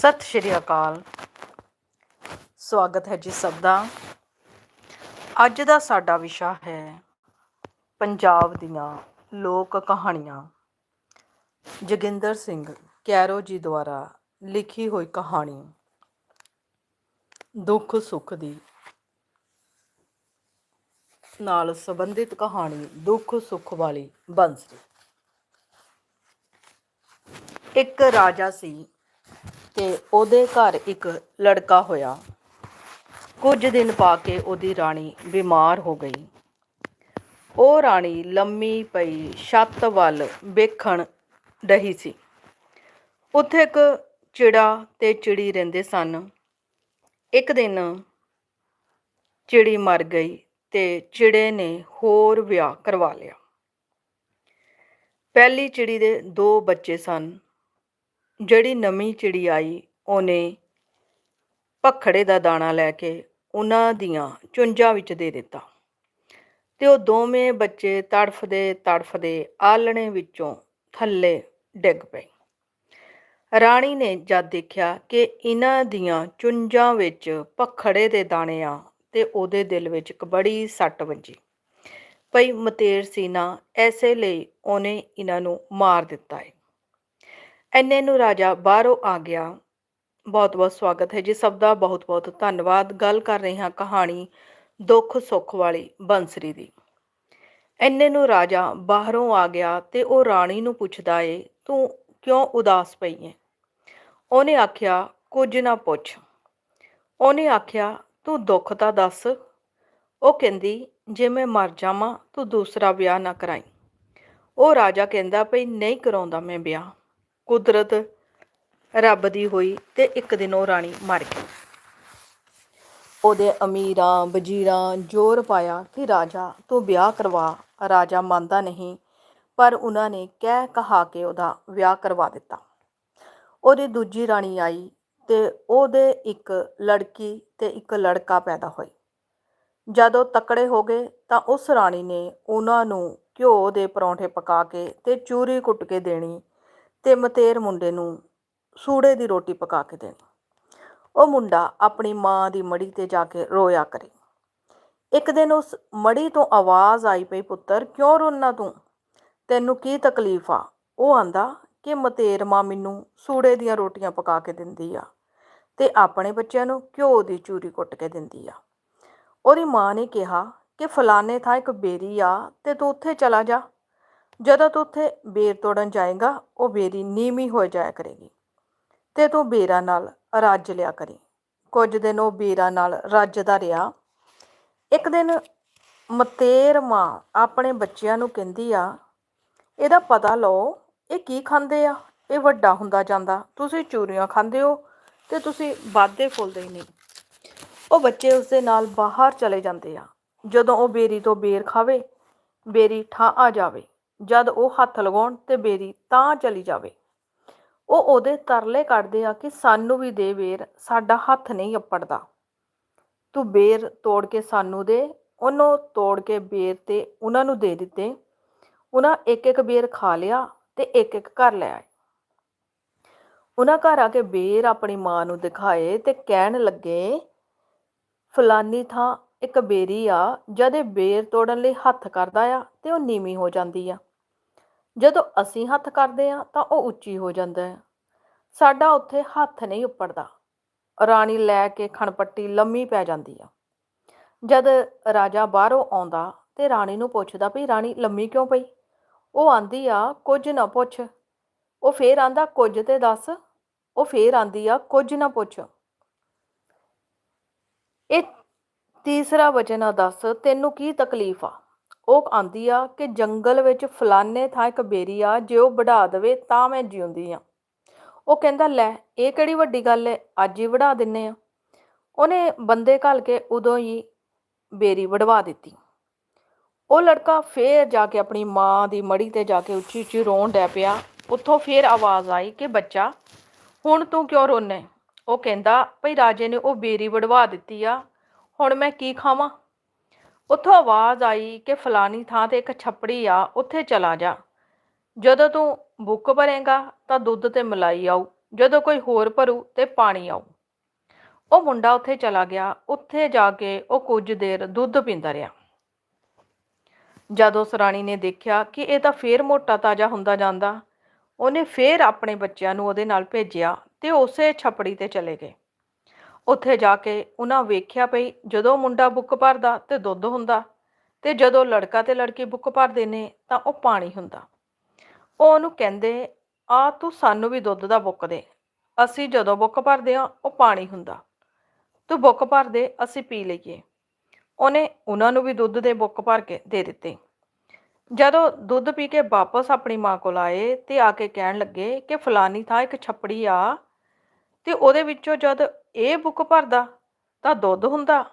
ਸਤਿ ਸ਼੍ਰੀ ਅਕਾਲ। ਸਵਾਗਤ ਹੈ ਜੀ ਸਭ ਦਾ। ਅੱਜ ਦਾ ਸਾਡਾ ਵਿਸ਼ਾ ਹੈ ਪੰਜਾਬ ਦੀਆਂ ਲੋਕ ਕਹਾਣੀਆਂ। ਜੋਗਿੰਦਰ ਸਿੰਘ ਕੈਰੋ ਜੀ ਦੁਆਰਾ ਲਿਖੀ ਹੋਈ ਕਹਾਣੀ, ਦੁੱਖ ਸੁੱਖ ਦੀ ਨਾਲ ਸੰਬੰਧਿਤ ਕਹਾਣੀ, ਦੁੱਖ ਸੁੱਖ ਵਾਲੀ ਬੰਸਰੀ। ਇੱਕ ਰਾਜਾ ਸੀ ਤੇ ਉਹਦੇ ਘਰ ਇੱਕ ਲੜਕਾ ਹੋਇਆ। ਕੁਝ ਦਿਨ ਪਾ ਕੇ ਉਹਦੀ ਰਾਣੀ ਬਿਮਾਰ ਹੋ ਗਈ। ਉਹ ਰਾਣੀ ਲੰਮੀ ਪਈ ਛੱਤ ਵੱਲ ਵੇਖਣ ਡਹੀ ਸੀ। ਉੱਥੇ ਇੱਕ ਚਿੜਾ ਤੇ ਚਿੜੀ ਰਹਿੰਦੇ ਸਨ। ਇੱਕ ਦਿਨ ਚਿੜੀ ਮਰ ਗਈ ਤੇ ਚਿੜੇ ਨੇ ਹੋਰ ਵਿਆਹ ਕਰਵਾ ਲਿਆ। ਪਹਿਲੀ ਚਿੜੀ ਦੇ ਦੋ ਬੱਚੇ ਸਨ। ਜਿਹੜੀ ਨਵੀਂ ਚਿੜੀ ਆਈ, ਉਹਨੇ ਪਖੜੇ ਦਾ ਦਾਣਾ ਲੈ ਕੇ ਉਹਨਾਂ ਦੀਆਂ ਚੁੰਝਾਂ ਵਿੱਚ ਦੇ ਦਿੱਤਾ। ਤੇ ਉਹ ਦੋਵੇਂ ਬੱਚੇ ਤੜਫਦੇ ਤੜਫਦੇ ਆਲਣੇ ਵਿੱਚੋਂ ਥੱਲੇ ਡਿੱਗ ਪਏ। ਰਾਣੀ ਨੇ ਜਦ ਦੇਖਿਆ ਕਿ ਇਹਨਾਂ ਦੀਆਂ ਚੁੰਝਾਂ ਵਿੱਚ ਪਖੜੇ ਦੇ ਦਾਣੇ ਆ, ਤੇ ਉਹਦੇ ਦਿਲ ਵਿੱਚ ਇੱਕ ਬੜੀ ਸੱਟ ਵੱਜੀ। ਭਈ ਮਤੇਰ ਸੀ ਨਾ ਐਸੇ ਲਈ ਉਹਨੇ ਇਹਨਾਂ ਨੂੰ ਮਾਰ ਦਿੱਤਾ ਹੈ ਐਨੇ ਨੂੰ ਰਾਜਾ ਬਾਹਰੋਂ ਆ ਗਿਆ। ਬਹੁਤ ਬਹੁਤ ਸਵਾਗਤ ਹੈ ਜੀ ਸਭ ਦਾ। ਬਹੁਤ ਬਹੁਤ ਧੰਨਵਾਦ। ਗੱਲ ਕਰ ਰਹੇ ਹਾਂ ਕਹਾਣੀ ਦੁੱਖ ਸੁੱਖ ਵਾਲੀ ਬੰਸਰੀ ਦੀ। ਐਨੇ ਨੂੰ ਰਾਜਾ ਬਾਹਰੋਂ ਆ ਗਿਆ ਤੇ ਉਹ ਰਾਣੀ ਨੂੰ ਪੁੱਛਦਾ ਏ, ਤੂੰ ਕਿਉਂ ਉਦਾਸ ਪਈ ਏ? ਉਹਨੇ ਆਖਿਆ, ਕੁਝ ਨਾ ਪੁੱਛ। ਉਹਨੇ ਆਖਿਆ, ਤੂੰ ਦੁੱਖ ਤਾਂ ਦੱਸ। ਉਹ ਕਹਿੰਦੀ, ਜੇ ਮੈਂ ਮਰ ਜਾਵਾਂ, ਤੂੰ ਦੂਸਰਾ ਵਿਆਹ ਨਾ ਕਰਾਈ। ਉਹ ਰਾਜਾ ਕਹਿੰਦਾ, ਭਈ ਨਹੀਂ ਕਰਾਉਂਦਾ ਮੈਂ ਵਿਆਹ। ਕੁਦਰਤ ਰੱਬ ਦੀ ਹੋਈ ਤੇ ਇੱਕ ਦਿਨ ਉਹ ਰਾਣੀ ਮਰ ਗਈ। ਉਹਦੇ ਅਮੀਰਾਂ, ਵਜ਼ੀਰਾਂ ਜ਼ੋਰ ਪਾਇਆ ਕਿ ਰਾਜਾ, ਤੂੰ ਵਿਆਹ ਕਰਵਾ। ਰਾਜਾ ਮੰਨਦਾ ਨਹੀਂ, ਪਰ ਉਹਨਾਂ ਨੇ ਕਹਿ ਕਹਾ ਕੇ ਉਹਦਾ ਵਿਆਹ ਕਰਵਾ ਦਿੱਤਾ। ਉਹਦੀ ਦੂਜੀ ਰਾਣੀ ਆਈ ਤੇ ਉਹਦੇ ਇੱਕ ਲੜਕੀ ਤੇ ਇੱਕ ਲੜਕਾ ਪੈਦਾ ਹੋਏ। ਜਦੋਂ ਤਕੜੇ ਹੋ ਗਏ ਤਾਂ ਉਸ ਰਾਣੀ ਨੇ ਉਹਨਾਂ ਨੂੰ ਘਿਓ ਦੇ ਪਰੌਂਠੇ ਪਕਾ ਕੇ ਤੇ ਚੂਰੀ ਕੁੱਟ ਕੇ ਦੇਣੀ ਤੇ ਮਤੇਰ ਮੁੰਡੇ ਨੂੰ ਸੂੜੇ ਦੀ ਰੋਟੀ ਪਕਾ ਕੇ ਦੇਣ। ਉਹ ਮੁੰਡਾ ਆਪਣੀ ਮਾਂ ਦੀ ਮੜੀ ਤੇ ਜਾ ਕੇ ਰੋਇਆ ਕਰੇ। ਇੱਕ ਦਿਨ ਉਸ ਮੜੀ ਤੋਂ ਆਵਾਜ਼ ਆਈ ਪਈ, ਪੁੱਤਰ, ਕਿਉਂ ਰੋਣਾ ਤੂੰ? ਤੈਨੂੰ ਕੀ ਤਕਲੀਫ ਆ? ਉਹ ਆਂਦਾ ਕਿ ਮਤੇਰ ਮਾਂ ਮੈਨੂੰ ਸੂੜੇ ਦੀਆਂ ਰੋਟੀਆਂ ਪਕਾ ਕੇ ਦਿੰਦੀ ਆ ਤੇ ਆਪਣੇ ਬੱਚਿਆਂ ਨੂੰ ਘਿਓ ਦੀ ਚੂਰੀ ਕੁੱਟ ਕੇ ਦਿੰਦੀ ਆ। ਉਹਦੀ ਮਾਂ ਨੇ ਕਿਹਾ ਕਿ ਫਲਾਣੇ ਥਾਂ ਇੱਕ ਬੇਰੀ ਆ ਤੇ ਤੂੰ ਉੱਥੇ ਚਲਾ ਜਾ। ਜਦੋਂ ਤੂੰ ਉੱਥੇ ਬੇਰ ਤੋੜਨ ਜਾਏਗਾ, ਉਹ ਬੇਰੀ ਨੀਵੀਂ ਹੋ ਜਾਇਆ ਕਰੇਗੀ ਤੇ ਤੂੰ ਬੇਰਾ ਨਾਲ ਰੱਜ ਲਿਆ ਕਰੀ। ਕੁਝ ਦਿਨ ਉਹ ਬੇਰਾਂ ਨਾਲ ਰੱਜਦਾ ਰਿਹਾ। ਇੱਕ ਦਿਨ ਮਤੇਰ ਮਾਂ ਆਪਣੇ ਬੱਚਿਆਂ ਨੂੰ ਕਹਿੰਦੀ ਆ, ਇਹਦਾ ਪਤਾ ਲਓ, ਇਹ ਕੀ ਖਾਂਦੇ ਆ? ਇਹ ਵੱਡਾ ਹੁੰਦਾ ਜਾਂਦਾ। ਤੁਸੀਂ ਚੂਰੀਆਂ ਖਾਂਦੇ ਹੋ ਤੇ ਤੁਸੀਂ ਵਾਧੇ ਫੁੱਲਦੇ ਹੀ ਨਹੀਂ। ਉਹ ਬੱਚੇ ਉਸਦੇ ਨਾਲ ਬਾਹਰ ਚਲੇ ਜਾਂਦੇ ਆ। ਜਦੋਂ ਉਹ ਬੇਰੀ ਤੋਂ ਬੇਰ ਖਾਵੇ, ਬੇਰੀ ਠਾਂ ਆ ਜਾਵੇ। ਜਦ ਉਹ ਹੱਥ ਲਗਾਉਣ ਤੇ ਬੇਰੀ ਤਾਂ ਚਲੀ ਜਾਵੇ। ਉਹ ਉਹਦੇ ਤਰਲੇ ਕੱਢਦੇ ਆ ਕਿ ਸਾਨੂੰ ਵੀ ਦੇ ਬੇਰ, ਸਾਡਾ ਹੱਥ ਨਹੀਂ ਅੱਪੜਦਾ। ਤੂੰ ਬੇਰ ਤੋੜ ਕੇ ਸਾਨੂੰ ਦੇ, ਉਹਨੂੰ ਤੋੜ ਕੇ ਬੇਰ ਤੇ ਉਹਨਾਂ ਨੂੰ ਦੇ ਦਿੱਤੇ। ਉਹਨਾਂ ਇੱਕ ਇੱਕ ਬੇਰ ਖਾ ਲਿਆ ਤੇ ਇੱਕ ਇੱਕ ਘਰ ਲੈ ਆਏ। ਉਹਨਾਂ ਘਰ ਆ ਕੇ ਬੇਰ ਆਪਣੀ ਮਾਂ ਨੂੰ ਦਿਖਾਏ ਤੇ ਕਹਿਣ ਲੱਗੇ, ਫਲਾਨੀ ਥਾਂ ਇੱਕ ਬੇਰੀ ਆ, ਜਦ ਇਹ ਬੇਰ ਤੋੜਨ ਲਈ ਹੱਥ ਕਰਦਾ ਆ ਤੇ ਉਹ ਨੀਵੀਂ ਹੋ ਜਾਂਦੀ ਆ। ਜਦੋਂ ਅਸੀਂ ਹੱਥ ਕਰਦੇ ਆ ਤਾਂ ਉਹ ਉੱਚੀ ਹੋ ਜਾਂਦਾ ਹੈ। ਸਾਡਾ ਉੱਥੇ ਹੱਥ ਨਹੀਂ ਉੱਪੜਦਾ। ਰਾਣੀ ਲੈ ਕੇ ਖਣਪੱਟੀ ਲੰਮੀ ਪੈ ਜਾਂਦੀ ਆ। ਜਦ ਰਾਜਾ ਬਾਹਰੋਂ ਆਉਂਦਾ ਤੇ ਰਾਣੀ ਨੂੰ ਪੁੱਛਦਾ ਵੀ, ਰਾਣੀ, ਲੰਮੀ ਕਿਉਂ ਪਈ? ਉਹ ਆਂਦੀ ਆ, ਕੁਝ ਨਾ ਪੁੱਛ। ਉਹ ਫੇਰ ਆਂਦਾ, ਕੁਝ ਤੇ ਦੱਸ। ਉਹ ਫੇਰ ਆਂਦੀ ਆ, ਕੁਝ ਨਾ ਪੁੱਛ। ਇਹ ਤੀਸਰਾ ਵਚਨ ਆ ਦੱਸ, ਤੈਨੂੰ ਕੀ ਤਕਲੀਫ ਆ? ਉਹ ਆਂਦੀ ਆ ਕਿ ਜੰਗਲ ਵਿੱਚ ਫਲਾਣੇ ਥਾਂ ਇੱਕ ਬੇਰੀ ਆ, ਜੇ ਉਹ ਵਢਾ ਦੇਵੇ ਤਾਂ ਮੈਂ ਜਿਉਂਦੀ ਆ। ਉਹ ਕਹਿੰਦਾ, ਲੈ, ਇਹ ਕਿਹੜੀ ਵੱਡੀ ਗੱਲ ਹੈ ਅੱਜ ਹੀ ਵਢਾ ਦਿੰਨੇ ਆ। ਉਹਨੇ ਬੰਦੇ ਘੱਲ ਕੇ ਉਦੋਂ ਹੀ ਬੇਰੀ ਵਢਵਾ ਦਿੱਤੀ। ਉਹ ਲੜਕਾ ਫੇਰ ਜਾ ਕੇ ਆਪਣੀ ਮਾਂ ਦੀ ਮੜੀ ਤੇ ਜਾ ਕੇ ਉੱਚੀ ਉੱਚੀ ਰੋਣ ਡੈ ਪਿਆ। ਉੱਥੋਂ ਫੇਰ ਆਵਾਜ਼ ਆਈ ਕਿ, ਬੱਚਾ, ਹੁਣ ਤੂੰ ਕਿਉਂ ਰੋਨੇ? ਉਹ ਕਹਿੰਦਾ, ਭਈ ਰਾਜੇ ਨੇ ਉਹ ਬੇਰੀ ਵਢਵਾ ਦਿੱਤੀ ਆ, ਹੁਣ ਮੈਂ ਕੀ ਖਾਵਾਂ? ਉੱਥੋਂ ਆਵਾਜ਼ ਆਈ ਕਿ ਫਲਾਨੀ ਥਾਂ ਤੇ ਇੱਕ ਛੱਪੜੀ ਆ, ਉੱਥੇ ਚਲਾ ਜਾ। ਜਦੋਂ ਤੂੰ ਬੁੱਕ ਭਰੇਗਾ ਤਾਂ ਦੁੱਧ ਤੇ ਮਲਾਈ ਆਊ, ਜਦੋਂ ਕੋਈ ਹੋਰ ਭਰੂ ਤੇ ਪਾਣੀ ਆਉ ਉਹ ਮੁੰਡਾ ਉੱਥੇ ਚਲਾ ਗਿਆ, ਉੱਥੇ ਜਾ ਕੇ ਉਹ ਕੁਝ ਦੇਰ ਦੁੱਧ ਪੀਂਦਾ ਰਿਹਾ। ਜਦੋਂ ਸਰਾਣੀ ਨੇ ਦੇਖਿਆ ਕਿ ਇਹ ਤਾਂ ਫੇਰ ਮੋਟਾ ਤਾਜਾ ਹੁੰਦਾ ਜਾਂਦਾ, ਉਹਨੇ ਫੇਰ ਆਪਣੇ ਬੱਚਿਆਂ ਨੂੰ ਉਹਦੇ ਨਾਲ ਭੇਜਿਆ ਤੇ ਉਸੇ ਛਪੜੀ ਤੇ ਚਲੇ ਗਏ। ਉੱਥੇ ਜਾ ਕੇ ਉਹਨਾਂ ਵੇਖਿਆ ਪਈ, ਜਦੋਂ ਮੁੰਡਾ ਬੁੱਕ ਭਰਦਾ ਤੇ ਦੁੱਧ ਹੁੰਦਾ ਤੇ ਜਦੋਂ ਲੜਕਾ ਤੇ ਲੜਕੀ ਬੁੱਕ ਭਰਦੇ ਨੇ ਤਾਂ ਉਹ ਪਾਣੀ ਹੁੰਦਾ। ਉਹ ਉਹਨੂੰ ਕਹਿੰਦੇ, ਆ ਤੂੰ ਸਾਨੂੰ ਵੀ ਦੁੱਧ ਦਾ ਬੁੱਕ ਦੇ। ਅਸੀਂ ਜਦੋਂ ਬੁੱਕ ਭਰਦੇ ਆ ਉਹ ਪਾਣੀ ਹੁੰਦਾ। ਤੂੰ ਬੁੱਕ ਭਰ ਦੇ ਅਸੀਂ ਪੀ ਲਈਏ। ਉਹਨੇ ਉਹਨਾਂ ਨੂੰ ਵੀ ਦੁੱਧ ਦੇ ਬੁੱਕ ਭਰ ਕੇ ਦੇ ਦਿੱਤੇ। ਜਦੋਂ ਦੁੱਧ ਪੀ ਕੇ ਵਾਪਸ ਆਪਣੀ ਮਾਂ ਕੋਲ ਆਏ ਤੇ ਆ ਕੇ ਕਹਿਣ ਲੱਗੇ ਕਿ ਫਲਾਨੀ ਥਾਂ ਇੱਕ ਛੱਪੜੀ ਆ ਤੇ ਉਹਦੇ ਵਿੱਚੋਂ ਜਦ ਇਹ ਬੁੱਕ ਭਰਦਾ ਤਾਂ ਦੁੱਧ ਹੁੰਦਾ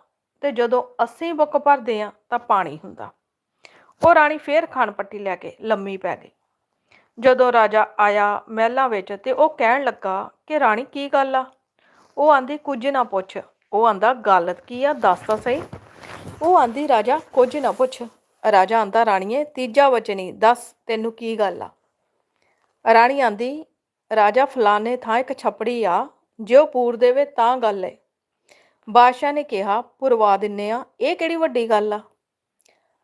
ਤੇ ਜਦੋਂ ਅਸੀਂ ਬੁੱਕ ਭਰਦੇ ਆ ਤਾਂ ਪਾਣੀ ਹੁੰਦਾ। ਉਹ ਰਾਣੀ ਫੇਰ ਖਾਣ ਪੱਟੀ ਲੈ ਕੇ ਲੰਮੀ ਪੈ ਗਈ। ਜਦੋਂ ਰਾਜਾ ਆਇਆ ਮਹਿਲਾਂ ਵਿੱਚ ਤੇ ਉਹ ਕਹਿਣ ਲੱਗਾ ਕਿ ਰਾਣੀ ਕੀ ਗੱਲ ਆ? ਉਹ ਆਂਦੀ, ਕੁਝ ਨਾ ਪੁੱਛ। ਉਹ ਆਂਦਾ, ਗੱਲ ਕੀ ਆ, ਦੱਸ ਤਾਂ ਸਹੀ। ਉਹ ਆਂਦੀ, ਰਾਜਾ, ਕੁਝ ਨਾ ਪੁੱਛ। ਰਾਜਾ ਆਂਦਾ, ਰਾਣੀਏ, ਤੀਜਾ ਵਚਨੀ ਦੱਸ ਤੈਨੂੰ ਕੀ ਗੱਲ ਆ? ਰਾਣੀ ਆਂਦੀ, ਰਾਜਾ, ਫਲਾਣੇ ਥਾਂ ਇੱਕ ਛਪੜੀ ਆ ਜੇ ਉਹ ਪੂਰ ਦੇਵੇ ਤਾਂ ਗੱਲ ਹੈ ਬਾਦਸ਼ਾਹ ਨੇ ਕਿਹਾ, ਪੁਰਵਾ ਦਿੰਨੇ ਆ, ਇਹ ਕਿਹੜੀ ਵੱਡੀ ਗੱਲ ਆ?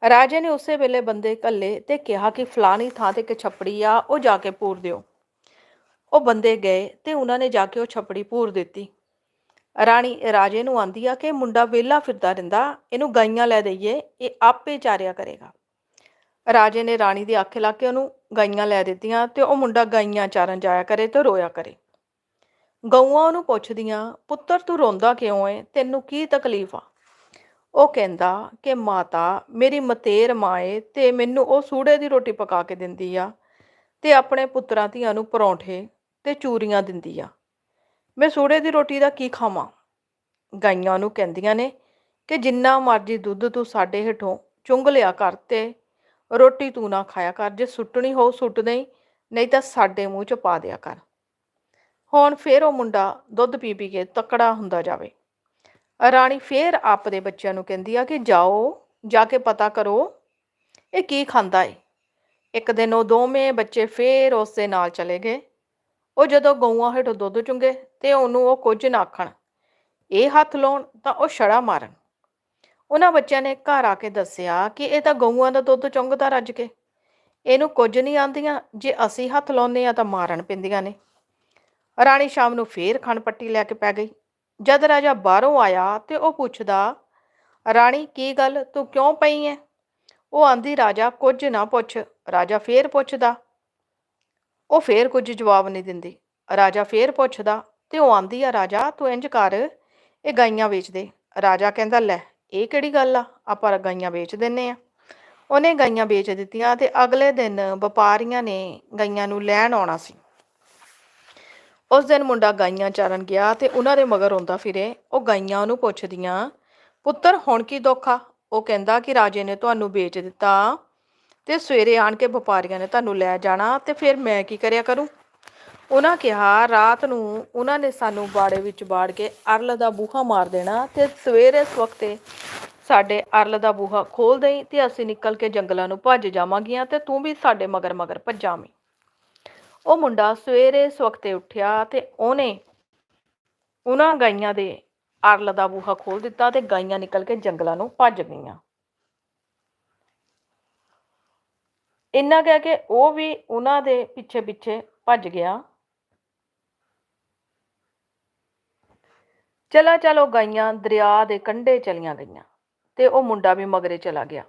ਰਾਜੇ ਨੇ ਉਸੇ ਵੇਲੇ ਬੰਦੇ ਘੱਲੇ ਤੇ ਕਿਹਾ ਕਿ ਫਲਾਣੀ ਥਾਂ ਤੇ ਇੱਕ ਛਪੜੀ ਆ, ਉਹ ਜਾ ਕੇ ਪੂਰ ਦਿਓ। ਉਹ ਬੰਦੇ ਗਏ ਤੇ ਉਹਨਾਂ ਨੇ ਜਾ ਕੇ ਉਹ ਛਪੜੀ ਪੂਰ ਦਿੱਤੀ। ਰਾਣੀ ਰਾਜੇ ਨੂੰ ਆਂਦੀ ਆ ਕਿ ਮੁੰਡਾ ਵਿਹਲਾ ਫਿਰਦਾ ਰਹਿੰਦਾ, ਇਹਨੂੰ ਗਾਈਆਂ ਲੈ ਦਈਏ, ਇਹ ਆਪੇ ਚਾਰਿਆ ਕਰੇਗਾ। ਰਾਜੇ ਨੇ ਰਾਣੀ ਦੀ ਅੱਖ ਲਾ ਕੇ ਉਹਨੂੰ ਗਾਈਆਂ ਲੈ ਦਿੱਤੀਆਂ ਤੇ ਉਹ ਮੁੰਡਾ ਗਾਈਆਂ ਚਾਰਨ ਜਾਇਆ ਕਰੇ ਤੇ ਰੋਇਆ ਕਰੇ। ਗਊਆਂ ਉਹਨੂੰ ਪੁੱਛਦੀਆਂ, ਪੁੱਤਰ, ਤੂੰ ਰੋਂਦਾ ਕਿਉਂ ਏ? ਤੈਨੂੰ ਕੀ ਤਕਲੀਫ ਆ? ਉਹ ਕਹਿੰਦਾ ਕਿ, ਮਾਤਾ, ਮੇਰੀ ਮਤੇਰ ਮਾਂ ਏ ਤੇ ਮੈਨੂੰ ਉਹ ਸੂੜੇ ਦੀ ਰੋਟੀ ਪਕਾ ਕੇ ਦਿੰਦੀ ਆ ਤੇ ਆਪਣੇ ਪੁੱਤਰਾਂ ਧੀਆਂ ਨੂੰ ਪਰੌਂਠੇ ਤੇ ਚੂਰੀਆਂ ਦਿੰਦੀ ਆ। ਮੈਂ ਸੂੜੇ ਦੀ ਰੋਟੀ ਦਾ ਕੀ ਖਾਵਾਂ? ਗਾਈਆਂ ਨੂੰ ਕਹਿੰਦੀਆਂ ਨੇ ਕਿ, ਜਿੰਨਾ ਮਰਜ਼ੀ ਦੁੱਧ ਤੂੰ ਸਾਡੇ ਹੇਠੋਂ ਚੁੰਗ ਲਿਆ ਕਰ ਤੇ ਰੋਟੀ ਤੂੰ ਨਾ ਖਾਇਆ ਕਰ। ਜੇ ਸੁੱਟਣੀ ਹੋ ਸੁੱਟ ਦੇਈ, ਨਹੀਂ ਤਾਂ ਸਾਡੇ ਮੂੰਹ 'ਚ ਪਾ ਦਿਆ ਕਰ। ਹੁਣ ਫੇਰ ਉਹ ਮੁੰਡਾ ਦੁੱਧ ਪੀ ਪੀ ਕੇ ਤਕੜਾ ਹੁੰਦਾ ਜਾਵੇ। ਰਾਣੀ ਫੇਰ ਆਪਦੇ ਬੱਚਿਆਂ ਨੂੰ ਕਹਿੰਦੀ ਆ ਕਿ ਜਾਓ, ਜਾ ਕੇ ਪਤਾ ਕਰੋ, ਇਹ ਕੀ ਖਾਂਦਾ ਏ। ਇੱਕ ਦਿਨ ਉਹ ਦੋਵੇਂ ਬੱਚੇ ਫੇਰ ਉਸ ਦੇ ਨਾਲ ਚਲੇ ਗਏ। ਉਹ ਜਦੋਂ ਗਊਆਂ ਹੇਠੋਂ ਦੁੱਧ ਚੁੰਗੇ ਤੇ ਉਹਨੂੰ ਉਹ ਕੁਝ ਨਾ ਆਖਣ, ਇਹ ਹੱਥ ਲਾਉਣ ਤਾਂ ਉਹ ਛੜਾ ਮਾਰਨ। ਉਹਨਾਂ ਬੱਚਿਆਂ ਨੇ ਘਰ ਆ ਕੇ ਦੱਸਿਆ ਕਿ ਇਹ ਤਾਂ ਗਊਆਂ ਦਾ ਦੁੱਧ ਚੁੰਗਦਾ ਰੱਜ ਕੇ। ਇਹਨੂੰ ਕੁਝ ਨਹੀਂ ਆਂਦੀਆਂ, ਜੇ ਅਸੀਂ ਹੱਥ ਲਾਉਂਦੇ ਆ ਤਾਂ ਮਾਰਨ ਪੈਂਦੀਆਂ ਨੇ। ਰਾਣੀ ਸ਼ਾਮ ਨੂੰ ਫੇਰ ਖਣਪੱਟੀ ਲੈ ਕੇ ਪੈ ਗਈ। ਜਦ ਰਾਜਾ ਬਾਹਰੋਂ ਆਇਆ ਤੇ ਉਹ ਪੁੱਛਦਾ, ਰਾਣੀ, ਕੀ ਗੱਲ? ਤੂੰ ਕਿਉਂ ਪਈ ਐ? ਉਹ ਆਂਦੀ, ਰਾਜਾ, ਕੁਝ ਨਾ ਪੁੱਛ। ਰਾਜਾ ਫੇਰ ਪੁੱਛਦਾ। ਉਹ ਫੇਰ ਕੁਝ ਜਵਾਬ ਨਹੀਂ ਦਿੰਦੀ। ਰਾਜਾ ਫੇਰ ਪੁੱਛਦਾ ਤੇ ਉਹ ਆਂਦੀ, ਆ ਰਾਜਾ, ਤੂੰ ਇੰਜ ਕਰ, ਇਹ ਗਾਈਆਂ ਵੇਚ ਦੇ ਰਾਜਾ ਕਹਿੰਦਾ, ਲੈ, ਇਹ ਕਿਹੜੀ ਗੱਲ ਆ? ਆਪਾਂ ਗਾਈਆਂ ਵੇਚ ਦਿੰਨੇ ਆ। ਉਹਨੇ ਗਾਈਆਂ ਵੇਚ ਦਿੱਤੀਆਂ ਤੇ ਅਗਲੇ ਦਿਨ ਵਪਾਰੀਆਂ ਨੇ ਗਾਈਆਂ ਨੂੰ ਲੈਣ ਆਉਣਾ ਸੀ। ਉਸ ਦਿਨ ਮੁੰਡਾ ਗਾਈਆਂ ਚਾਰਨ ਗਿਆ ਤੇ ਉਹਨਾਂ ਦੇ ਮਗਰ ਆਉਂਦਾ ਫਿਰੇ। ਉਹ ਗਾਈਆਂ ਉਹਨੂੰ ਪੁੱਛਦੀਆਂ, ਪੁੱਤਰ, ਹੁਣ ਕੀ ਦੁੱਖ ਉਹ ਕਹਿੰਦਾ ਕਿ ਰਾਜੇ ਨੇ ਤੁਹਾਨੂੰ ਵੇਚ ਦਿੱਤਾ ਤੇ ਸਵੇਰੇ ਆਣ ਕੇ ਵਪਾਰੀਆਂ ਨੇ ਤੁਹਾਨੂੰ ਲੈ ਜਾਣਾ ਤੇ ਫਿਰ ਮੈਂ ਕੀ ਕਰਿਆ ਕਰੂੰ? ਉਹਨਾਂ ਕਿਹਾ, ਰਾਤ ਨੂੰ ਉਹਨਾਂ ਨੇ ਸਾਨੂੰ ਬਾੜੇ ਵਿੱਚ ਬਾੜ ਕੇ ਅਰਲ ਦਾ ਬੂਹਾ ਮਾਰ ਦੇਣਾ ਤੇ ਸਵੇਰੇ ਇਸ ਸਵਖਤੇ ਸਾਡੇ ਅਰਲ ਦਾ ਬੂਹਾ ਖੋਲ ਦੇਈ ਤੇ ਅਸੀਂ ਨਿਕਲ ਕੇ ਜੰਗਲਾਂ ਨੂੰ ਭੱਜ ਜਾਵਾਂਗੀਆਂ ਤੇ ਤੂੰ ਵੀ ਸਾਡੇ ਮਗਰ ਮਗਰ ਭੱਜਾਵੇਂ। ਉਹ ਮੁੰਡਾ ਸਵੇਰੇ ਸਵਖਤੇ ਉੱਠਿਆ ਤੇ ਉਹਨੇ ਉਹਨਾਂ ਗਾਈਆਂ ਦੇ ਅਰਲ ਦਾ ਬੂਹਾ ਖੋਲ ਦਿੱਤਾ ਤੇ ਗਾਈਆਂ ਨਿਕਲ ਕੇ ਜੰਗਲਾਂ ਨੂੰ ਭੱਜ ਗਈਆਂ। ਇੰਨਾ ਕਹਿ ਕੇ ਉਹ ਵੀ ਉਹਨਾਂ ਦੇ ਪਿੱਛੇ ਪਿੱਛੇ ਭੱਜ ਗਿਆ। ਚਲਾ ਚਲੋ ਗਾਈਆਂ ਦਰਿਆ ਦੇ ਕੰਢੇ ਚਲੀਆਂ ਗਈਆਂ ਤੇ ਉਹ ਮੁੰਡਾ ਵੀ ਮਗਰੇ ਚਲਾ ਗਿਆ।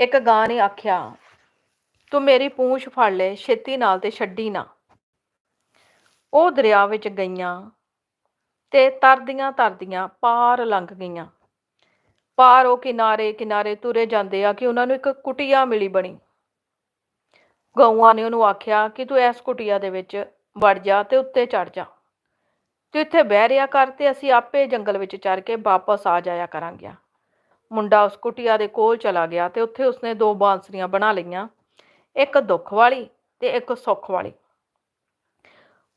ਇੱਕ ਗਾਂ ਨੇ ਆਖਿਆ ਤੂੰ ਮੇਰੀ ਪੂੰਛ ਫੜ ਲੈ, ਛੇਤੀ ਨਾਲ ਤੇ ਛੱਡੀ ਨਾ। ਉਹ ਦਰਿਆ ਵਿੱਚ ਗਈਆਂ ਤੇ ਤਰਦੀਆਂ ਤਰਦੀਆਂ ਪਾਰ ਲੰਘ ਗਈਆਂ। ਪਾਰ ਉਹ ਕਿਨਾਰੇ ਕਿਨਾਰੇ ਤੁਰੇ ਜਾਂਦੇ ਆ ਕਿ ਉਹਨਾਂ ਨੂੰ ਇੱਕ ਕੁਟੀਆ ਮਿਲੀ ਬਣੀ। ਗਊਆਂ ਨੇ ਉਹਨੂੰ ਆਖਿਆ ਕਿ ਤੂੰ ਇਸ ਕੁਟੀਆ ਦੇ ਵਿੱਚ ਵੜ ਜਾ ਤੇ ਉੱਤੇ ਚੜ ਜਾ। ਤੇ ਇੱਥੇ ਬਹਿ ਰਿਆ ਕਰ ਤੇ ਅਸੀਂ ਆਪੇ ਜੰਗਲ ਵਿੱਚ ਚੜ ਕੇ ਵਾਪਸ ਆ ਜਾਇਆ ਕਰਾਂਗੇ ਮੁੰਡਾ ਉਸ ਕੁਟਿਆ ਦੇ ਕੋਲ ਚਲਾ ਗਿਆ ਤੇ ਉੱਥੇ ਉਸਨੇ ਦੋ ਬਾਂਸਰੀਆਂ ਬਣਾ ਲਈਆਂ। ਇੱਕ ਦੁੱਖ ਵਾਲੀ ਤੇ ਇੱਕ ਸੁੱਖ ਵਾਲੀ।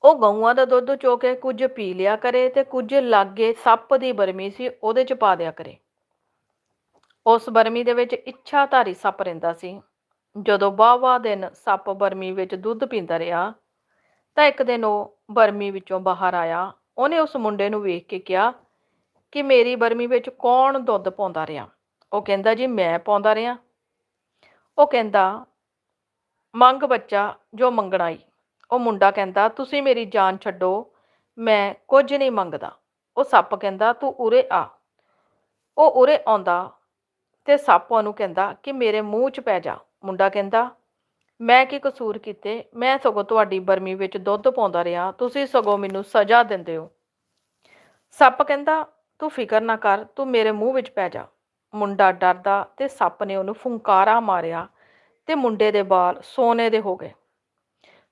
ਉਹ ਗਊਆਂ ਦਾ ਦੁੱਧ ਚੋ ਕੇ ਕੁਝ ਪੀ ਲਿਆ ਕਰੇ ਤੇ ਕੁਝ ਲਾਗੇ ਸੱਪ ਦੀ ਬਰਮੀ ਸੀ ਉਹਦੇ ਚ ਪਾ ਦਿਆ ਕਰੇ। ਉਸ ਬਰਮੀ ਦੇ ਵਿੱਚ ਇੱਛਾਧਾਰੀ ਸੱਪ ਰਹਿੰਦਾ ਸੀ। ਜਦੋਂ ਬਾਵਾ ਦਿਨ ਸੱਪ ਬਰਮੀ ਵਿੱਚ ਦੁੱਧ ਪੀਂਦਾ ਰਿਹਾ, ਤਾਂ ਇੱਕ ਦਿਨ ਉਹ ਬਰਮੀ ਵਿੱਚੋਂ ਬਾਹਰ ਆਇਆ। ਉਹਨੇ ਉਸ ਮੁੰਡੇ ਨੂੰ ਵੇਖ ਕੇ ਕਿਹਾ ਕਿ ਮੇਰੀ ਬਰਮੀ ਵਿੱਚ ਕੌਣ ਦੁੱਧ ਪਾਉਂਦਾ ਰਿਹਾ? ਉਹ ਕਹਿੰਦਾ, ਜੀ ਮੈਂ ਪਾਉਂਦਾ ਰਿਹਾ। ਉਹ ਕਹਿੰਦਾ ਮੰਗ ਬੱਚਾ ਜੋ ਮੰਗਣਾਈ। ਉਹ ਮੁੰਡਾ ਕਹਿੰਦਾ, ਤੁਸੀਂ ਮੇਰੀ ਜਾਨ ਛੱਡੋ, ਮੈਂ ਕੁਝ ਨਹੀਂ ਮੰਗਦਾ। ਉਹ ਸੱਪ ਕਹਿੰਦਾ, ਤੂੰ ਉਰੇ ਆ। ਉਹ ਉਰੇ ਆਉਂਦਾ ਤੇ ਸੱਪ ਉਹਨੂੰ ਕਹਿੰਦਾ ਕਿ ਮੇਰੇ ਮੂੰਹ 'ਚ ਪੈ ਜਾ। ਮੁੰਡਾ ਕਹਿੰਦਾ, ਮੈਂ ਕੀ ਕਸੂਰ ਕੀਤੇ? ਮੈਂ ਸਗੋਂ ਤੁਹਾਡੀ ਬਰਮੀ ਵਿੱਚ ਦੁੱਧ ਪਾਉਂਦਾ ਰਿਹਾ। ਤੁਸੀਂ ਸਗੋਂ ਮੈਨੂੰ ਸਜ਼ਾ ਦਿੰਦੇ ਹੋ। ਸੱਪ ਕਹਿੰਦਾ, ਤੂੰ ਫਿਕਰ ਨਾ ਕਰ, ਤੂੰ ਮੇਰੇ ਮੂੰਹ ਵਿੱਚ ਪੈ ਜਾ। ਮੁੰਡਾ ਡਰਦਾ ਤੇ ਸੱਪ ਨੇ ਉਹਨੂੰ ਫੁੰਕਾਰਾ ਮਾਰਿਆ। ਤੇ ਮੁੰਡੇ ਦੇ ਵਾਲ ਸੋਨੇ ਦੇ ਹੋ ਗਏ।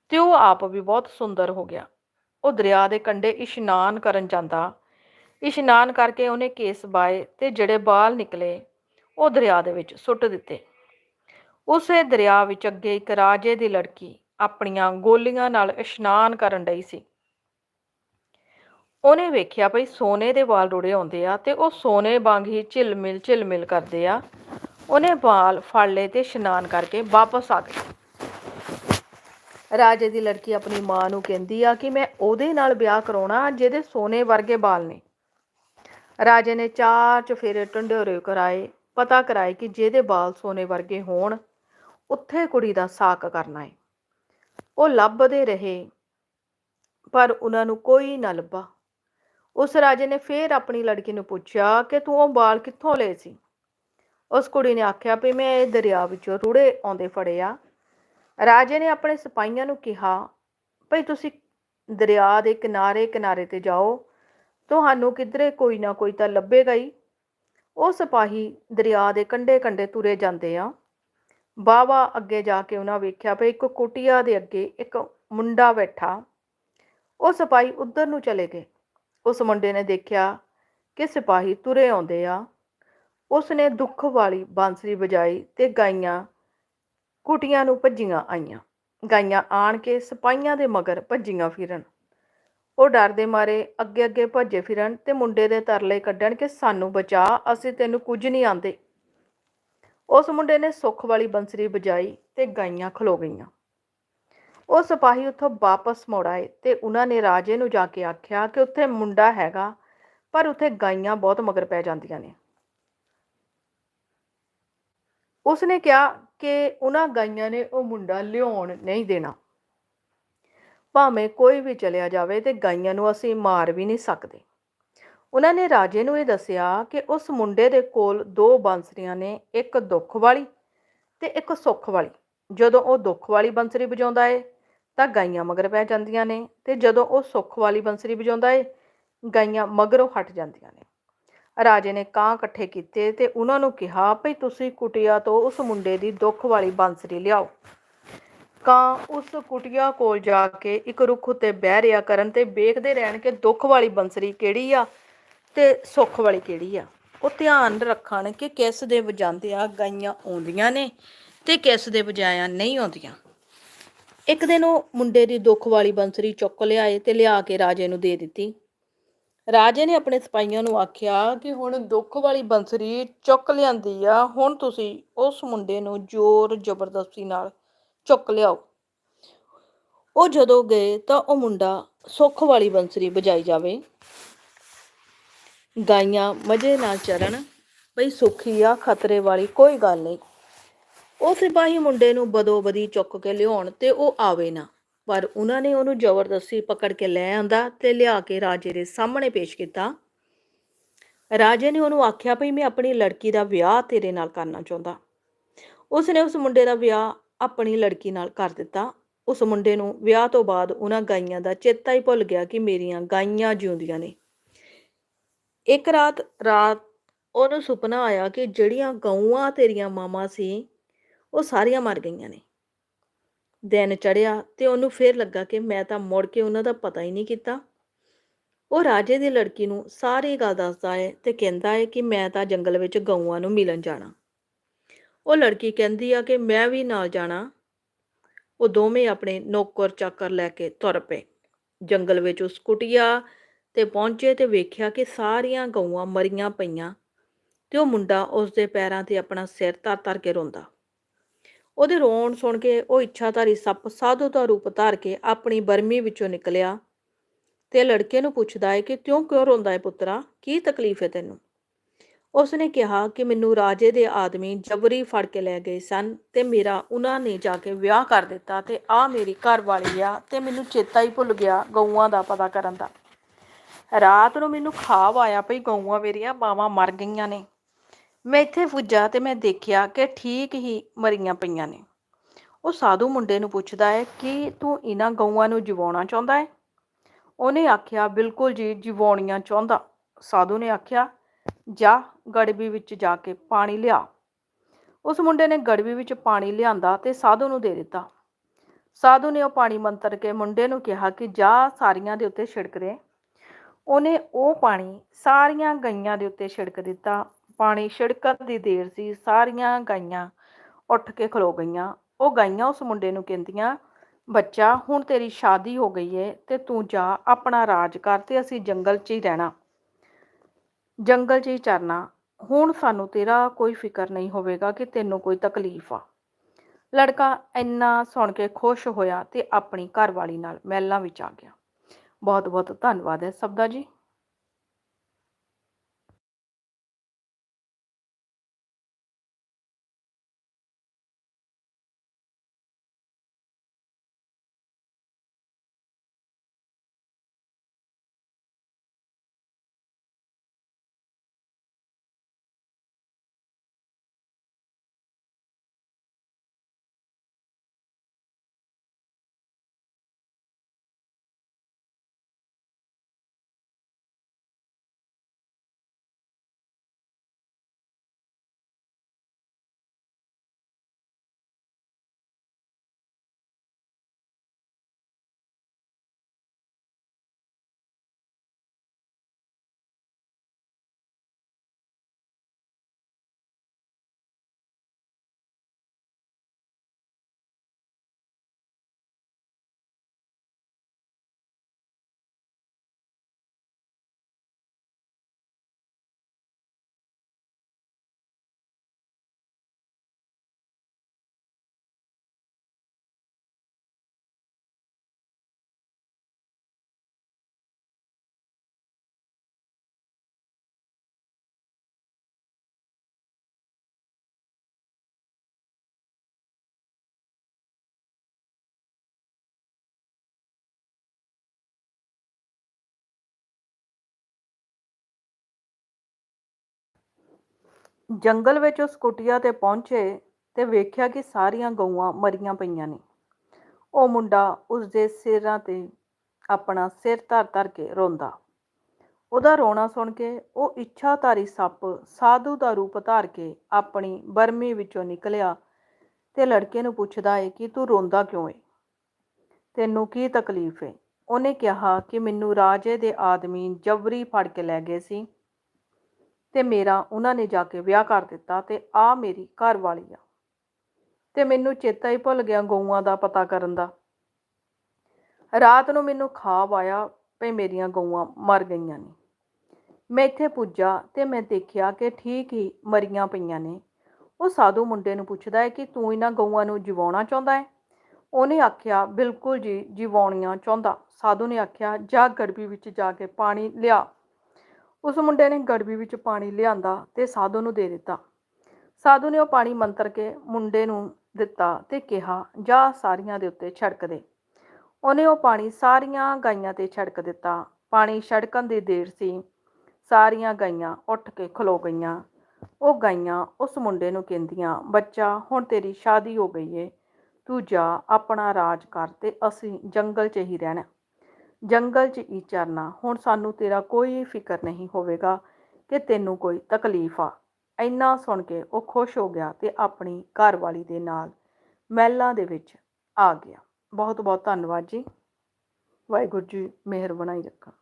ਤੇ ਉਹ ਆਪ ਵੀ ਬਹੁਤ ਸੁੰਦਰ ਹੋ ਗਿਆ। ਉਹ ਦਰਿਆ ਦੇ ਕੰਢੇ ਇਸ਼ਨਾਨ ਕਰਨ ਜਾਂਦਾ। ਇਸ਼ਨਾਨ ਕਰਕੇ ਉਹਨੇ ਕੇਸ ਬਾਏ ਤੇ ਜਿਹੜੇ ਵਾਲ ਨਿਕਲੇ, ਉਹ ਦਰਿਆ ਦੇ ਵਿੱਚ ਸੁੱਟ ਦਿੱਤੇ। ਉਸੇ ਦਰਿਆ ਵਿੱਚ ਅੱਗੇ ਇੱਕ ਰਾਜੇ ਦੀ ਲੜਕੀ ਆਪਣੀਆਂ ਗੋਲੀਆਂ ਨਾਲ ਇਸ਼ਨਾਨ ਕਰਨ ਡਈ ਸੀ। ਉਹਨੇ ਵੇਖਿਆ ਭਈ ਸੋਨੇ ਦੇ ਵਾਲ ਰੁੜੇ ਆਉਂਦੇ ਆ ਤੇ ਉਹ ਸੋਨੇ ਵਾਂਗ ਹੀ ਝਿਲਮਿਲ ਝਿਲਮਿਲ ਕਰਦੇ ਆ। ਉਹਨੇ ਬਾਲ ਫੜ ਲਏ ਤੇ ਇਸ਼ਨਾਨ ਕਰਕੇ ਵਾਪਸ ਆ ਗਈ ਰਾਜੇ ਦੀ ਲੜਕੀ ਆਪਣੀ ਮਾਂ ਨੂੰ ਕਹਿੰਦੀ ਆ ਕਿ ਮੈਂ ਉਹਦੇ ਨਾਲ ਵਿਆਹ ਕਰਾਉਣਾ ਜਿਹਦੇ ਸੋਨੇ ਵਰਗੇ ਬਾਲ ਨੇ। ਰਾਜੇ ਨੇ ਚਾਰ ਚਫੇਰੇ ਟੰਡੋਰੇ ਕਰਾਏ, ਪਤਾ ਕਰਾਏ ਕਿ ਜਿਹਦੇ ਬਾਲ ਸੋਨੇ ਵਰਗੇ ਹੋਣ, ਉੱਥੇ ਕੁੜੀ ਦਾ ਸਾਕ ਕਰਨਾ ਹੈ ਉਹ ਲੱਭਦੇ ਰਹੇ, ਪਰ ਉਹਨਾਂ ਨੂੰ ਕੋਈ ਨਾ ਲੱਭਾ। ਉਸ ਰਾਜੇ ਨੇ ਫੇਰ ਆਪਣੀ ਲੜਕੀ ਨੂੰ ਪੁੱਛਿਆ ਕਿ ਤੂੰ ਉਹ ਬਾਲ ਕਿੱਥੋਂ ਲਏ ਸੀ? ਉਸ ਕੁੜੀ ਨੇ ਆਖਿਆ ਵੀ ਮੈਂ ਇਹ ਦਰਿਆ ਵਿੱਚੋਂ ਰੂੜੇ ਆਉਂਦੇ ਫੜੇ ਆ। ਰਾਜੇ ਨੇ ਆਪਣੇ ਸਿਪਾਹੀਆਂ ਨੂੰ ਕਿਹਾ, ਭਈ ਤੁਸੀਂ ਦਰਿਆ ਦੇ ਕਿਨਾਰੇ ਕਿਨਾਰੇ ਤੇ ਜਾਓ। ਤੁਹਾਨੂੰ ਕਿਧਰੇ ਕੋਈ ਨਾ ਕੋਈ ਤਾਂ ਲੱਭੇਗਾ ਹੀ। ਉਹ ਸਿਪਾਹੀ ਦਰਿਆ ਦੇ ਕੰਢੇ ਕੰਢੇ ਤੁਰੇ ਜਾਂਦੇ ਆ। ਬਾਵਾ ਅੱਗੇ ਜਾ ਕੇ ਉਹਨਾਂ ਵੇਖਿਆ ਭਈ ਇੱਕ ਕੁਟੀਆ ਦੇ ਅੱਗੇ ਇੱਕ ਮੁੰਡਾ ਬੈਠਾ। ਉਹ ਸਿਪਾਹੀ ਉਧਰ ਨੂੰ ਚਲੇ ਗਏ। ਉਸ ਮੁੰਡੇ ਨੇ ਦੇਖਿਆ ਕਿ ਸਿਪਾਹੀ ਤੁਰੇ ਆਉਂਦੇ ਆ। ਉਸ ਨੇ ਦੁੱਖ ਵਾਲੀ ਬਾਂਸਰੀ ਵਜਾਈ ਤੇ ਗਾਈਆਂ ਕੁਟੀਆਂ ਨੂੰ ਭੱਜੀਆਂ ਆਈਆਂ। ਗਾਈਆਂ ਆਣ ਕੇ ਸਿਪਾਹੀਆਂ ਦੇ ਮਗਰ ਭੱਜੀਆਂ ਫਿਰਨ। ਉਹ ਡਰਦੇ ਮਾਰੇ ਅੱਗੇ ਅੱਗੇ ਭੱਜੇ ਫਿਰਨ ਤੇ ਮੁੰਡੇ ਦੇ ਤਰਲੇ ਕੱਢਣ ਕਿ ਸਾਨੂੰ ਬਚਾ, ਅਸੀਂ ਤੈਨੂੰ ਕੁਝ ਨਹੀਂ ਆਂਦੇ ਉਸ ਮੁੰਡੇ ਨੇ ਸੁੱਖ ਵਾਲੀ ਬੰਸਰੀ ਵਜਾਈ ਤੇ ਗਾਈਆਂ ਖਲੋ ਗਈਆਂ। ਉਹ ਸਿਪਾਹੀ ਉੱਥੋਂ ਵਾਪਸ ਮੁੜ ਆਏ ਤੇ ਉਹਨਾਂ ਨੇ ਰਾਜੇ ਨੂੰ ਜਾ ਕੇ ਆਖਿਆ ਕਿ ਉੱਥੇ ਮੁੰਡਾ ਹੈਗਾ, ਪਰ ਉੱਥੇ ਗਾਈਆਂ ਬਹੁਤ ਮਗਰ ਪੈ ਜਾਂਦੀਆਂ ਨੇ। ਉਸਨੇ ਕਿਹਾ ਕਿ ਉਹਨਾਂ ਗਾਈਆਂ ਨੇ ਉਹ ਮੁੰਡਾ ਲਿਆਉਣ ਨਹੀਂ ਦੇਣਾ। ਭਾਵੇਂ ਕੋਈ ਵੀ ਚਲਿਆ ਜਾਵੇ ਤੇ ਗਾਈਆਂ ਨੂੰ ਅਸੀਂ ਮਾਰ ਵੀ ਨਹੀਂ ਸਕਦੇ। ਉਹਨਾਂ ਨੇ ਰਾਜੇ ਨੂੰ ਇਹ ਦੱਸਿਆ ਕਿ ਉਸ ਮੁੰਡੇ ਦੇ ਕੋਲ ਦੋ ਬਾਂਸਰੀਆਂ ਨੇ, ਇੱਕ ਦੁੱਖ ਵਾਲੀ ਤੇ ਇੱਕ ਸੁੱਖ ਵਾਲੀ। ਜਦੋਂ ਉਹ ਦੁੱਖ ਵਾਲੀ ਬੰਸਰੀ ਵਜਾਉਂਦਾ ਏ, ਤਾਂ ਗਾਈਆਂ ਮਗਰ ਪੈ ਜਾਂਦੀਆਂ ਨੇ ਤੇ ਜਦੋਂ ਉਹ ਸੁੱਖ ਵਾਲੀ ਬੰਸਰੀ ਵਜਾਉਂਦਾ ਏ, ਗਾਈਆਂ ਮਗਰੋਂ ਹਟ ਜਾਂਦੀਆਂ ਨੇ। ਰਾਜੇ ਨੇ ਕਾਂ ਇਕੱਠੇ ਕੀਤੇ ਤੇ ਉਹਨਾਂ ਨੂੰ ਕਿਹਾ, ਭਈ ਤੁਸੀਂ ਕੁਟਿਆ ਤੋਂ ਉਸ ਮੁੰਡੇ ਦੀ ਦੁੱਖ ਵਾਲੀ ਬਾਂਸਰੀ ਲਿਆਓ। ਕਾਂ ਉਸ ਕੁਟਿਆ ਕੋਲ ਜਾ ਕੇ ਇੱਕ ਰੁੱਖ ਉੱਤੇ ਬਹਿ ਰਿਆ ਕਰਨ ਤੇ ਵੇਖਦੇ ਰਹਿਣ ਕਿ ਦੁੱਖ ਵਾਲੀ ਬਾਂਸਰੀ ਕਿਹੜੀ ਆ ਤੇ ਸੁੱਖ ਵਾਲੀ ਕਿਹੜੀ ਆ। ਉਹ ਧਿਆਨ ਰੱਖਣ ਕਿ ਕਿਸ ਦੇ ਵਜਾਉਂਦੇ ਆ ਗਾਈਆਂ ਆਉਂਦੀਆਂ ਨੇ ਤੇ ਕਿਸ ਦੇ ਵਜਾਇਆ ਨਹੀਂ ਆਉਂਦੀਆਂ। ਇੱਕ ਦਿਨ ਉਹ ਮੁੰਡੇ ਦੀ ਦੁੱਖ ਵਾਲੀ ਬੰਸਰੀ ਚੁੱਕ ਲਿਆਏ ਤੇ ਲਿਆ ਕੇ ਰਾਜੇ ਨੂੰ ਦੇ ਦਿੱਤੀ। ਰਾਜੇ ਨੇ ਆਪਣੇ ਸਿਪਾਹੀਆਂ ਨੂੰ ਆਖਿਆ ਕਿ ਹੁਣ ਦੁੱਖ ਵਾਲੀ ਬੰਸਰੀ ਚੁੱਕ ਲਿਆਂਦੀ ਆ, ਹੁਣ ਤੁਸੀਂ ਉਸ ਮੁੰਡੇ ਨੂੰ ਜ਼ੋਰ ਜ਼ਬਰਦਸਤੀ ਨਾਲ ਚੁੱਕ ਲਿਆਓ। ਉਹ ਜਦੋਂ ਗਏ ਤਾਂ ਉਹ ਮੁੰਡਾ ਸੁੱਖ ਵਾਲੀ ਬੰਸਰੀ ਵਜਾਈ ਜਾਵੇ। ਗਾਈਆਂ ਮਜੇ ਨਾਲ ਚਰਨ, ਬਈ ਸੁਖੀ ਆ, ਖਤਰੇ ਵਾਲੀ ਕੋਈ ਗੱਲ ਨਹੀਂ। ਉਹ ਸਿਪਾਹੀ ਮੁੰਡੇ ਨੂੰ ਬਦੋ ਬਦੀ ਚੁੱਕ ਕੇ ਲਿਆਉਣ ਤੇ ਉਹ ਆਵੇ ਨਾ। ਪਰ ਉਹਨਾਂ ਨੇ ਉਹਨੂੰ ਜ਼ਬਰਦਸਤੀ ਪਕੜ ਕੇ ਲੈ ਆਂਦਾ ਤੇ ਲਿਆ ਕੇ ਰਾਜੇ ਦੇ ਸਾਹਮਣੇ ਪੇਸ਼ ਕੀਤਾ। ਰਾਜੇ ਨੇ ਉਹਨੂੰ ਆਖਿਆ ਭਈ ਮੈਂ ਆਪਣੀ ਲੜਕੀ ਦਾ ਵਿਆਹ ਤੇਰੇ ਨਾਲ ਕਰਨਾ ਚਾਹੁੰਦਾ। ਉਸ ਨੇ ਉਸ ਮੁੰਡੇ ਦਾ ਵਿਆਹ ਆਪਣੀ ਲੜਕੀ ਨਾਲ ਕਰ ਦਿੱਤਾ। ਉਸ ਮੁੰਡੇ ਨੂੰ ਵਿਆਹ ਤੋਂ ਬਾਅਦ ਉਹਨਾਂ ਗਾਈਆਂ ਦਾ ਚੇਤਾ ਹੀ ਭੁੱਲ ਗਿਆ ਕਿ ਮੇਰੀਆਂ ਗਾਈਆਂ ਜਿਉਂਦੀਆਂ ਨੇ। ਇੱਕ ਰਾਤ ਰਾਤ ਉਹਨੂੰ ਸੁਪਨਾ ਆਇਆ ਕਿ ਜਿਹੜੀਆਂ ਗਊਆਂ ਤੇਰੀਆਂ ਮਾਮਾ ਸੀ, ਉਹ ਸਾਰੀਆਂ ਮਰ ਗਈਆਂ ਨੇ। ਦਿਨ ਚੜਿਆ ਤੇ ਉਹਨੂੰ ਫੇਰ ਲੱਗਾ ਕਿ ਮੈਂ ਤਾਂ ਮੁੜ ਕੇ ਉਹਨਾਂ ਦਾ ਪਤਾ ਹੀ ਨਹੀਂ ਕੀਤਾ। ਉਹ ਰਾਜੇ ਦੀ ਲੜਕੀ ਨੂੰ ਸਾਰੀ ਗੱਲ ਦੱਸਦਾ ਹੈ ਤੇ ਕਹਿੰਦਾ ਹੈ ਕਿ ਮੈਂ ਤਾਂ ਜੰਗਲ ਵਿੱਚ ਗਊਆਂ ਨੂੰ ਮਿਲਣ ਜਾਣਾ। ਉਹ ਲੜਕੀ ਕਹਿੰਦੀ ਆ ਕਿ ਮੈਂ ਵੀ ਨਾਲ ਜਾਣਾ। ਉਹ ਦੋਵੇਂ ਆਪਣੇ ਨੌਕਰ ਚਾਕਰ ਲੈ ਕੇ ਤੁਰ ਪਏ। ਜੰਗਲ ਵਿੱਚ ਉਸ ਕੁਟਿਆ ਤੇ ਪਹੁੰਚੇ ਤੇ ਵੇਖਿਆ ਕਿ ਸਾਰੀਆਂ ਗਊਆਂ ਮਰੀਆਂ ਪਈਆਂ ਤੇ ਉਹ ਮੁੰਡਾ ਉਸ ਦੇ ਪੈਰਾਂ ਤੇ ਆਪਣਾ ਸਿਰ ਧਰ ਧਰ ਕੇ ਰੋਂਦਾ। ਉਹਦੇ ਰੋਣ ਸੁਣ ਕੇ ਉਹ ਇੱਛਾਧਾਰੀ ਸੱਪ ਸਾਧੂ ਦਾ ਰੂਪ ਧਾਰ ਕੇ ਆਪਣੀ ਬਰਮੀ ਵਿੱਚੋਂ ਨਿਕਲਿਆ ਤੇ ਲੜਕੇ ਨੂੰ ਪੁੱਛਦਾ ਹੈ ਕਿ ਕਿਉਂ ਕਿਉਂ ਰੋਂਦਾ ਹੈ ਪੁੱਤਰਾ? ਕੀ ਤਕਲੀਫ ਹੈ ਤੈਨੂੰ? ਉਸਨੇ ਕਿਹਾ ਕਿ ਮੈਨੂੰ ਰਾਜੇ ਦੇ ਆਦਮੀ ਜਬਰੀ ਫੜ ਕੇ ਲੈ ਗਏ ਸਨ ਤੇ ਮੇਰਾ ਉਹਨਾਂ ਨੇ ਜਾ ਕੇ ਵਿਆਹ ਕਰ ਦਿੱਤਾ ਤੇ ਆ ਮੇਰੀ ਘਰ ਵਾਲੀ ਆ ਤੇ ਮੈਨੂੰ ਚੇਤਾ ਹੀ ਭੁੱਲ ਗਿਆ ਗਊਆਂ ਦਾ ਪਤਾ ਕਰਨ ਦਾ। ਰਾਤ ਨੂੰ ਮੈਨੂੰ ਖਾਬ ਆਇਆ ਭਈ ਗਊਆਂ ਮੇਰੀਆਂ, ਬਾਵਾਂ ਮਰ ਗਈਆਂ ਨੇ। ਮੈਂ ਇੱਥੇ ਪੁੱਜਾ ਤੇ ਮੈਂ ਦੇਖਿਆ ਕਿ ਠੀਕ ਹੀ ਮਰੀਆਂ ਪਈਆਂ ਨੇ। ਉਹ ਸਾਧੂ ਮੁੰਡੇ ਨੂੰ ਪੁੱਛਦਾ ਹੈ, ਕਿ ਤੂੰ ਇਹਨਾਂ ਗਊਆਂ ਨੂੰ ਜਿਵਾਉਣਾ ਚਾਹੁੰਦਾ ਹੈ? ਉਹਨੇ ਆਖਿਆ, ਬਿਲਕੁਲ ਜੀ, ਜਿਵਾਉਣੀਆਂ ਚਾਹੁੰਦਾ। ਸਾਧੂ ਨੇ ਆਖਿਆ, ਜਾ ਗੜਬੀ ਵਿੱਚ ਜਾ ਕੇ ਪਾਣੀ ਲਿਆ। ਉਸ ਮੁੰਡੇ ਨੇ ਗੜਬੀ ਵਿੱਚ ਪਾਣੀ ਲਿਆਂਦਾ ਤੇ ਸਾਧੂ ਨੂੰ ਦੇ ਦਿੱਤਾ। ਸਾਧੂ ਨੇ ਉਹ ਪਾਣੀ ਮੰਤਰ ਕੇ ਮੁੰਡੇ ਨੂੰ ਕਿਹਾ ਕਿ, ਜਾ ਸਾਰੀਆਂ ਦੇ ਉੱਤੇ ਛਿੜਕ ਦੇ। ਉਹਨੇ ਉਹ ਪਾਣੀ ਸਾਰੀਆਂ ਗਈਆਂ ਦੇ ਉੱਤੇ ਛਿੜਕ ਦਿੱਤਾ। ਪਾਣੀ ਛਿੜਕਣ ਦੀ ਦੇਰ ਸੀ, ਸਾਰੀਆਂ ਗਾਈਆਂ ਉੱਠ ਕੇ ਖਲੋ ਗਈਆਂ। ਉਹ ਗਾਈਆਂ ਉਸ ਮੁੰਡੇ ਨੂੰ ਕਹਿੰਦੀਆਂ, ਬੱਚਾ, ਹੁਣ ਤੇਰੀ ਸ਼ਾਦੀ ਹੋ ਗਈ ਏ ਤੇ ਤੂੰ ਜਾ, ਆਪਣਾ ਰਾਜ ਕਰ ਤੇ ਅਸੀਂ ਜੰਗਲ 'ਚ ਹੀ ਰਹਿਣਾ। ਜੰਗਲ 'ਚ ਹੀ ਚਰਨਾ। ਹੁਣ ਸਾਨੂੰ ਤੇਰਾ ਕੋਈ ਫਿਕਰ ਨਹੀਂ ਹੋਵੇਗਾ ਕਿ ਤੈਨੂੰ ਕੋਈ ਤਕਲੀਫ ਆ ਲੜਕਾ ਇੰਨਾ ਸੁਣ ਕੇ ਖੁਸ਼ ਹੋਇਆ ਤੇ ਆਪਣੀ ਘਰਵਾਲੀ ਨਾਲ ਮਹਿਲਾਂ ਵਿੱਚ ਆ ਗਿਆ। ਬਹੁਤ ਬਹੁਤ ਧੰਨਵਾਦ ਹੈ ਸਭ ਦਾ ਜੀ। ਜੰਗਲ ਵਿੱਚ ਉਸ ਕੁਟੀਆ ਤੇ ਪਹੁੰਚੇ ਤੇ ਵੇਖਿਆ ਕਿ ਸਾਰੀਆਂ ਗਊਆਂ ਮਰੀਆਂ ਪਈਆਂ ਨੇ। ਉਹ ਮੁੰਡਾ ਉਸ ਦੇ ਸਿਰਾਂ ਤੇ ਆਪਣਾ ਸਿਰ ਧਰ ਧਰ ਕੇ ਰੋਂਦਾ। ਉਹਦਾ ਰੋਣਾ ਸੁਣ ਕੇ ਉਹ ਇੱਛਾਧਾਰੀ ਸੱਪ ਸਾਧੂ ਦਾ ਰੂਪ ਧਾਰ ਕੇ ਆਪਣੀ ਬਰਮੀ ਵਿੱਚੋਂ ਨਿਕਲਿਆ ਤੇ ਲੜਕੇ ਨੂੰ ਪੁੱਛਦਾ ਏ ਕਿ ਤੂੰ ਰੋਂਦਾ ਕਿਉਂ ਏ? ਤੈਨੂੰ ਕੀ ਤਕਲੀਫ ਏ? ਉਹਨੇ ਕਿਹਾ ਕਿ ਮੈਨੂੰ ਰਾਜੇ ਦੇ ਆਦਮੀ ਜਬਰੀ ਫੜ ਕੇ ਲੈ ਗਏ ਸੀ। ਤੇ ਮੇਰਾ ਉਹਨਾਂ ਨੇ ਜਾ ਕੇ ਵਿਆਹ ਕਰ ਦਿੱਤਾ ਤੇ ਆ ਮੇਰੀ ਘਰ ਵਾਲੀ ਆ। ਤੇ ਮੈਨੂੰ ਚੇਤਾ ਹੀ ਭੁੱਲ ਗਿਆ ਗਊਆਂ ਦਾ ਪਤਾ ਕਰਨ ਦਾ। ਰਾਤ ਨੂੰ ਮੈਨੂੰ ਖਾਬ ਆਇਆ ਭਈ ਮੇਰੀਆਂ ਗਊਆਂ ਮਰ ਗਈਆਂ ਨੇ। ਮੈਂ ਇੱਥੇ ਪੁੱਜਾ ਤੇ ਮੈਂ ਦੇਖਿਆ ਕਿ ਠੀਕ ਹੀ ਮਰੀਆਂ ਪਈਆਂ ਨੇ। ਉਹ ਸਾਧੂ ਮੁੰਡੇ ਨੂੰ ਪੁੱਛਦਾ ਹੈ ਕਿ ਤੂੰ ਇਹਨਾਂ ਗਊਆਂ ਨੂੰ ਜਿਵਾਉਣਾ ਚਾਹੁੰਦਾ ਹੈ? ਉਹਨੇ ਆਖਿਆ, ਬਿਲਕੁਲ ਜੀ, ਜਿਵਾਉਣੀਆਂ ਚਾਹੁੰਦਾ। ਸਾਧੂ ਨੇ ਆਖਿਆ, ਜਾ ਗੜਬੀ ਵਿੱਚ ਜਾ ਕੇ ਪਾਣੀ ਲਿਆ। ਉਸ ਮੁੰਡੇ ਨੇ ਗੜਬੀ ਵਿੱਚ ਪਾਣੀ ਲਿਆਂਦਾ ਤੇ ਸਾਧੂ ਨੂੰ ਦੇ ਦਿੱਤਾ। ਸਾਧੂ ਨੇ ਉਹ ਪਾਣੀ ਮੰਤਰ ਕੇ ਮੁੰਡੇ ਨੂੰ ਦਿੱਤਾ ਤੇ ਕਿਹਾ, ਜਾ ਸਾਰੀਆਂ ਦੇ ਉੱਤੇ ਛੜਕ ਦੇ। ਉਹਨੇ ਉਹ ਪਾਣੀ ਸਾਰੀਆਂ ਗਾਈਆਂ ਤੇ ਛੜਕ ਦਿੱਤਾ। ਪਾਣੀ ਛੜਕਣ ਦੀ ਦੇਰ ਸੀ। ਸਾਰੀਆਂ ਗਾਈਆਂ ਉੱਠ ਕੇ ਖਲੋ ਗਈਆਂ। ਉਹ ਗਾਈਆਂ ਉਸ ਮੁੰਡੇ ਨੂੰ ਕਹਿੰਦੀਆਂ, ਬੱਚਾ, ਹੁਣ ਤੇਰੀ ਸ਼ਾਦੀ ਹੋ ਗਈ ਏ। ਤੂੰ ਜਾ, ਆਪਣਾ ਰਾਜ ਕਰ ਤੇ ਅਸੀਂ ਜੰਗਲ 'ਚ ਹੀ ਰਹਿਣਾ। ਜੰਗਲ 'ਚ ਹੀ ਚਰਨਾ। ਹੁਣ ਸਾਨੂੰ ਤੇਰਾ ਕੋਈ ਫਿਕਰ ਨਹੀਂ ਹੋਵੇਗਾ ਕਿ ਤੈਨੂੰ ਕੋਈ ਤਕਲੀਫ ਆ। ਇੰਨਾ ਸੁਣ ਕੇ ਉਹ ਖੁਸ਼ ਹੋ ਗਿਆ ਤੇ ਆਪਣੀ ਘਰਵਾਲੀ ਦੇ ਨਾਲ ਮਹਿਲਾਂ ਦੇ ਵਿੱਚ ਆ ਗਿਆ। ਬਹੁਤ ਬਹੁਤ ਧੰਨਵਾਦ ਜੀ। ਵਾਹਿਗੁਰੂ ਜੀ, ਮਿਹਰ ਬਣਾਈ ਰੱਖਾ।